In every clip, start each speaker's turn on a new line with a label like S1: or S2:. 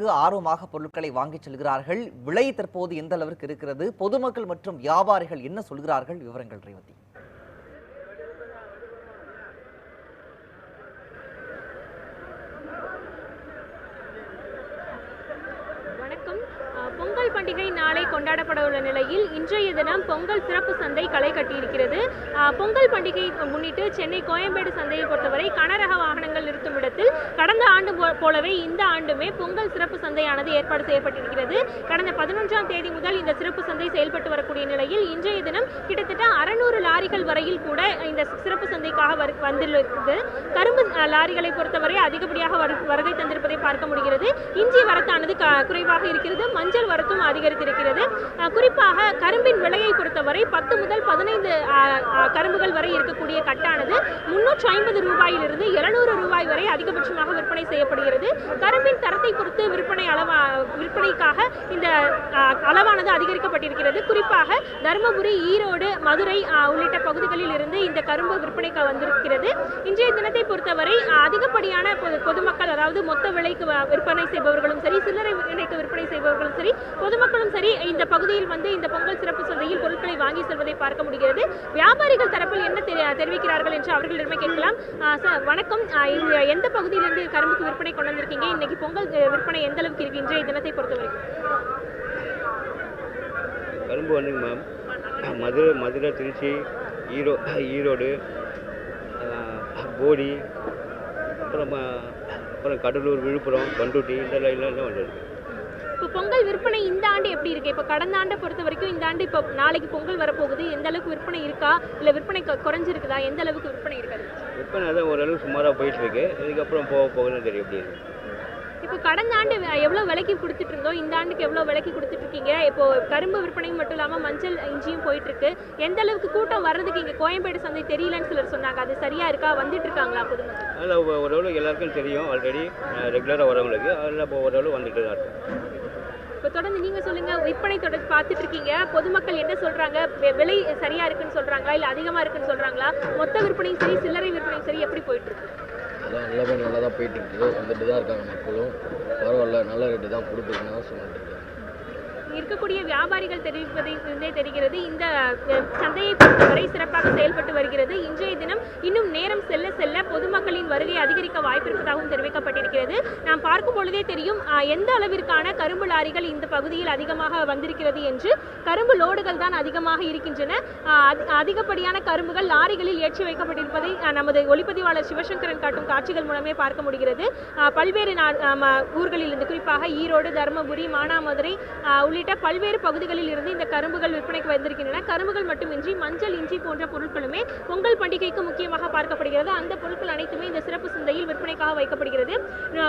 S1: அளவிற்கு ஆர்வமாக பொருட்களை வாங்கிச் செல்கிறார்கள். விலை தற்போது எந்த அளவிற்கு இருக்கிறது? பொதுமக்கள் மற்றும் வியாபாரிகள் என்ன சொல்கிறார்கள்? விவரங்கள் ரேவதி
S2: வணக்கம் அஹ், பொங்கல் பண்டிகை நாளை கொண்டாடப்பட உள்ள நிலையில் இன்றைய தினம் பொங்கல் சிறப்பு சந்தை களை கட்டியிருக்கிறது. பொங்கல் பண்டிகை முன்னிட்டு சென்னை கோயம்பேடு சந்தையை பொறுத்தவரை கனரக வாகனங்கள் நிறுத்தும் இடத்தில் கடந்த ஆண்டு போலவே இந்த ஆண்டுமே பொங்கல் சிறப்பு சந்தையானது ஏற்பாடு செய்யப்பட்டிருக்கிறது. கடந்த பதினொன்றாம் தேதி முதல் இந்த சிறப்பு சந்தை செயல்பட்டு வரக்கூடிய நிலையில் இன்றைய தினம் கிட்டத்தட்ட அறுநூறு லாரிகள் வரையில் கூட இந்த சிறப்பு சந்தைக்காக வந்துள்ளது கரும்பு லாரிகளை பொறுத்தவரை அதிகப்படியாக வருகை தந்திருப்பதை பார்க்க முடிகிறது. இஞ்சி வரத்தானது குறைவாக இருக்கிறது. மஞ்சள் வரத்தும் அதிகரித்திருக்கிறது. குறிப்பாக கரும்பின் விலையை பொறுத்தவரை பத்து முதல் பதினைந்து கரும்புகள் வரை இருக்கக்கூடிய கட்டானது முன்னூற்றி ஐம்பது ரூபாயிலிருந்து எழுநூறு ரூபாய் வரை அதிகபட்சமாக விற்பனை செய்யப்படுகிறது. கரும்பின் தரத்தை பொறுத்து விற்பனை அளவா விற்பனைக்காக இந்த அளவானது அதிகரிக்கப்பட்டிருக்கிறது. குறிப்பாக தருமபுரி ஈரோடு மதுரை உள்ளிட்ட பகுதிகளில் இருந்து இந்த கரும்பு விற்பனைக்கு வந்திருக்கிறது. இன்றைய தினத்தை பொறுத்தவரை அதிகப்படியான பொது- பொதுமக்கள் அதாவது மொத்த விலைக்கு விற்பனை செய்பவர்களும் சரி சில்லறை விலைக்கு விற்பனை செய்பவர்களும் சரி பொதுமக்களும் சரி இந்த பகுதியில் வந்து இந்த பொங்கல் சிறப்பு சந்தையில் பொருட்களை வாங்கி செல்வதை பார்க்க முடிகிறது. வியாபாரிகள் தரப்பில் என்ன தெரிவிக்கிறார்கள் என்று அவர்களிடமே கேட்கலாம். வணக்கம். அஹ், எந்த பகுதியிலிருந்து கரும்புக்கு விற்பனை கொண்டு வந்திருக்கீங்க இன்னைக்கு பொங்கல் விற்பனை எந்த அளவுக்கு இருக்கு? இன்றைய தினத்தை பொறுத்தவரை.
S3: கரும்பு வந்துங்க மேம் மதுரை மதுரை திருச்சி ஈரோ ஈரோடு போடி அப்புறம் அப்புறம் கடலூர் விழுப்புரம் பண்டூட்டி இந்த லைன்லாம் வந்துருக்கு.
S2: இப்போ பொங்கல் விற்பனை இந்த ஆண்டு எப்படி இருக்கு? இப்போ கடந்த ஆண்டை பொறுத்த வரைக்கும் இந்த ஆண்டு இப்போ நாளைக்கு பொங்கல் வரப்போகுது. எந்த அளவுக்கு விற்பனை இருக்கா? இல்லை விற்பனை குறைஞ்சிருக்குதா? எந்த அளவுக்கு விற்பனை இருக்காது?
S3: விற்பனை தான் ஓரளவு சுமாராக போயிட்டு இருக்கு. இதுக்கப்புறம் போக போகணும்னு தெரியும் எப்படி இருக்கு?
S2: இப்போ கடந்த ஆண்டு எவ்வளவு விலைக்கு கொடுத்துட்டு இருந்தோம் இந்த ஆண்டுக்கு எவ்வளவு விலைக்கு கொடுத்துட்டு இருக்கீங்க இப்போ கரும்பு விற்பனை மட்டும் இல்லாம மஞ்சள் இஞ்சியும் போயிட்டு இருக்கு எந்த அளவுக்கு கூட்டம் வர்றதுக்கு இங்க கோயம்பேடு சந்தை தெரியலன்னு சிலர் சொன்னாங்க. அது சரியா இருக்கா? வந்துட்டு இருக்காங்களா பொதுமக்கள்?
S3: அதில் ஓரளவு எல்லாருக்கும் தெரியும். ஆல்ரெடி ரெகுலராக வரவங்களுக்கு. அதில் இப்போ ஓரளவு வந்துட்டு தான்
S2: இப்போ தொடர்ந்து நீங்க சொல்லுங்க. விற்பனை தொடர்ந்து பார்த்துட்டு இருக்கீங்க பொதுமக்கள் என்ன சொல்றாங்க? வெ- விலை சரியா இருக்குன்னு சொல்றாங்களா? இல்ல அதிகமா இருக்குன்னு சொல்றாங்களா? மொத்த விற்பனையும் சரி சில்லறை விற்பனையும் சரி எப்படி போயிட்டு இருக்கு
S4: எல்லாம் எல்லாமே நல்லா தான் போயிட்டு இருக்குது வந்துட்டு தான் இருக்காங்க மக்களும். பரவாயில்ல நல்ல ரேட்டு தான் கொடுத்துருக்குன்னு தான் சொல்லிட்டு இருக்காங்க.
S2: இருக்கக்கூடிய வியாபாரிகள் தெரிவிப்பதை இருந்தே தெரிகிறது. இந்த சந்தையை வரை சிறப்பாக செயல்பட்டு வருகிறது. இன்றைய தினம் இன்னும் நேரம் செல்ல செல்ல பொதுமக்களின் வருகை அதிகரிக்க வாய்ப்பிருப்பதாகவும் தெரிவிக்கப்பட்டிருக்கிறது. நாம் பார்க்கும் பொழுதே தெரியும் எந்த அளவிற்கான கரும்பு லாரிகள் இந்த பகுதியில் அதிகமாக வந்திருக்கிறது என்று. கரும்பு லோடுகள் தான் அதிகமாக இருக்கின்றன. அதிகப்படியான கரும்புகள் லாரிகளில் ஏற்றி வைக்கப்பட்டிருப்பதை நமது ஒளிப்பதிவாளர் சிவசங்கரன் காட்டும் காட்சிகள் மூலமே பார்க்க முடிகிறது. பல்வேறு ஊர்களில் இருந்து ஊர்களிலிருந்து குறிப்பாக ஈரோடு தருமபுரி மானாமதுரை உள்ளிட்ட பல்வேறு பகுதிகளில் இருந்து இந்த கரும்புகள் விற்பனைக்கு வந்திருக்கின்றன. கரும்புகள் மட்டுமின்றி மஞ்சள் மஞ்சள் இஞ்சி போன்ற பொருட்களுமே பொங்கல் பண்டிகைக்கு முக்கியமாக பார்க்கப்படுகிறது. அந்த பொருட்கள் அனைத்துமே இந்த சிறப்பு சந்தையில் விற்பனைக்காக வைக்கப்படுகிறது.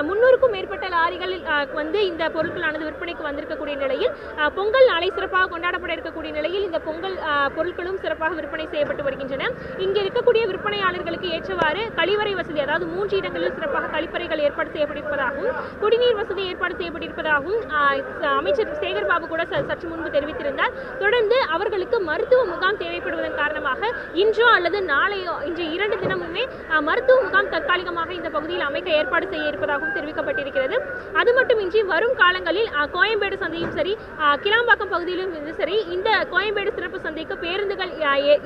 S2: முன்னூறுக்கும் மேற்பட்ட லாரிகள் வந்து இந்த பொருட்களானது விற்பனைக்கு வந்திருக்கக்கூடிய நிலையில் பொங்கல் நாளை சிறப்பாக கொண்டாடப்பட இருக்கக்கூடிய நிலையில் இந்த பொங்கல் பொருட்களும் சிறப்பாக விற்பனை செய்யப்பட்டு வருகின்றன. இங்கே இருக்கக்கூடிய விற்பனையாளர்களுக்கு ஏற்றவாறு கழிவறை வசதி அதாவது மூன்று இடங்களில் சிறப்பாக கழிப்பறைகள் ஏற்பாடு செய்யப்பட்டிருப்பதாகவும் குடிநீர் வசதி ஏற்பாடு செய்யப்பட்டிருப்பதாகவும் அமைச்சர் சேகர் பாபு கூட சற்று முன்பு தெரிவித்திருந்தார். தொடர்ந்து அவர்களுக்கு மருத்துவ முகாம் தேவைப்படுவது தேவைப்படுவதன் காரணமாக இன்றோ அல்லது நாளையோ இன்று இரண்டு தினமுமே மருத்துவ முகாம் தற்காலிகமாக இந்த பகுதியில் அமைக்க ஏற்பாடு செய்ய இருப்பதாகவும் தெரிவிக்கப்பட்டிருக்கிறது. அது மட்டுமின்றி வரும் காலங்களில் கோயம்பேடு சந்தையும் சரி கிளாம்பாக்கம் பகுதியிலும் சரி இந்த கோயம்பேடு சிறப்பு சந்தைக்கு பேருந்துகள்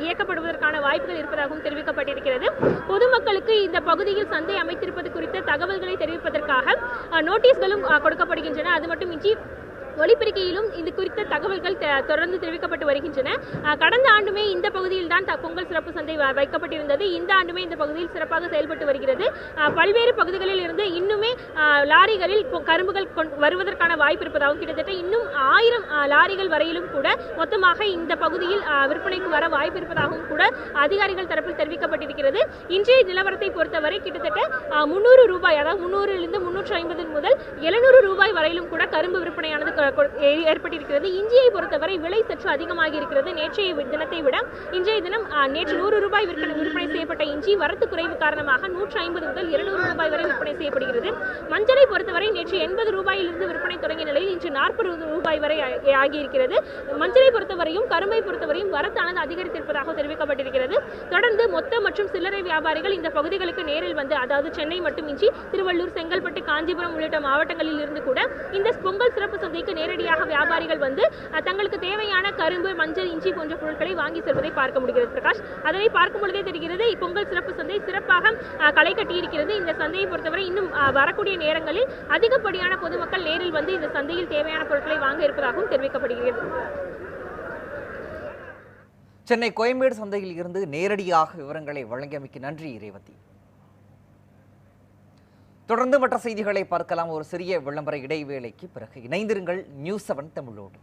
S2: இயக்கப்படுவதற்கான வாய்ப்புகள் இருப்பதாகவும் தெரிவிக்கப்பட்டிருக்கிறது. பொதுமக்களுக்கு இந்த பகுதியில் சந்தை அமைத்திருப்பது குறித்த தகவல்களை தெரிவிப்பதற்காக நோட்டீஸ்களும் கொடுக்கப்படுகின்றன. அது மட்டுமின்றி ஒலிபெருக்கியிலும் இது குறித்த தகவல்கள் தொடர்ந்து தெரிவிக்கப்பட்டு வருகின்றன. கடந்த ஆண்டுமே இந்த பகுதியில் தான் த- பொங்கல் சிறப்பு சந்தை வ- வைக்கப்பட்டிருந்தது. இந்த ஆண்டுமே இந்த பகுதியில் சிறப்பாக செயல்பட்டு வருகிறது. பல்வேறு பகுதிகளில் இருந்து இன்னுமே லாரிகளில் கரும்புகள் வருவதற்கான வாய்ப்பு இருப்பதாகவும் கிட்டத்தட்ட இன்னும் ஆயிரம் லாரிகள் வரையிலும் கூட மொத்தமாக இந்த பகுதியில் விற்பனைக்கு வர வாய்ப்பு இருப்பதாகவும் கூட அதிகாரிகள் தரப்பில் தெரிவிக்கப்பட்டிருக்கிறது. இன்றைய நிலவரத்தை பொறுத்தவரை கிட்டத்தட்ட முன்னூறு முந்நூறு ரூபாய் அதாவது முன்னூறிலிருந்து முன்னூற்று ஐம்பது முதல் எழுநூறு ரூபாய் வரையிலும் கூட கரும்பு விற்பனையானது ஏற்பட்டிருக்கிறது. இஞ்சியை பொறுத்தவரை விலை சற்று அதிகமாக இருக்கிறது. நேற்றைய தினத்தை விட இன்றைய தினம் நேற்று நூறு ரூபாய் விற்பனை விற்பனை செய்யப்பட்ட இஞ்சி வரத்து குறைவு காரணமாக நூற்றி ஐம்பது முதல் இருநூறு ரூபாய் வரை விற்பனை செய்யப்படுகிறது. மஞ்சளை பொறுத்தவரை நேற்று எண்பது ரூபாயிலிருந்து விற்பனை தொடங்கிய நிலையில் இன்று நாற்பது ரூபாய் வரை ஆகியிருக்கிறது. மஞ்சளை பொறுத்தவரையும் கரும்பை பொறுத்தவரையும் வரத்தானது அதிகரித்திருப்பதாக தெரிவிக்கப்பட்டிருக்கிறது. தொடர்ந்து மொத்த மற்றும் சில்லறை வியாபாரிகள் இந்த பகுதிகளுக்கு நேரில் வந்து அதாவது சென்னை மட்டுமின்றி திருவள்ளூர் செங்கல்பட்டு காஞ்சிபுரம் உள்ளிட்ட மாவட்டங்களில் இருந்து கூட இந்த பொங்கல் சிறப்பு சந்தைக்கு நேரடியாக வியாபாரிகள் வந்து தங்களுக்கு தேவையான கரும்பு மஞ்சள் இஞ்சி போன்ற பொருட்களை வாங்கி செல்வதை பார்க்க முடிகிறது. பிரகாஷ் அதனை பார்க்கும் பொழுதே தெரிகிறது இப்பொங்கல் சிறப்பு சந்தை சிறப்பாக களை கட்டியிருக்கிறது. இந்த சந்தையை பொறுத்தவரை இன்னும் வரக்கூடிய நேரங்களில் அதிகப்படியான பொதுமக்கள் நேரில் வந்து இந்த சந்தையில் தேவையான பொருட்களை வாங்க இருப்பதாகவும் தெரிவிக்கப்படுகிறது.
S1: சென்னை கோயம்பேடு சந்தையில் இருந்து நேரடியாக விவரங்களை வழங்கியமைக்கு நன்றி ரேவதி தொடர்ந்து மற்ற செய்திகளை பார்க்கலாம். ஒரு சிறிய விளம்பர இடைவேளைக்கு பிறகு இணைந்திருங்கள் நியூஸ் செவன் தமிழோடு.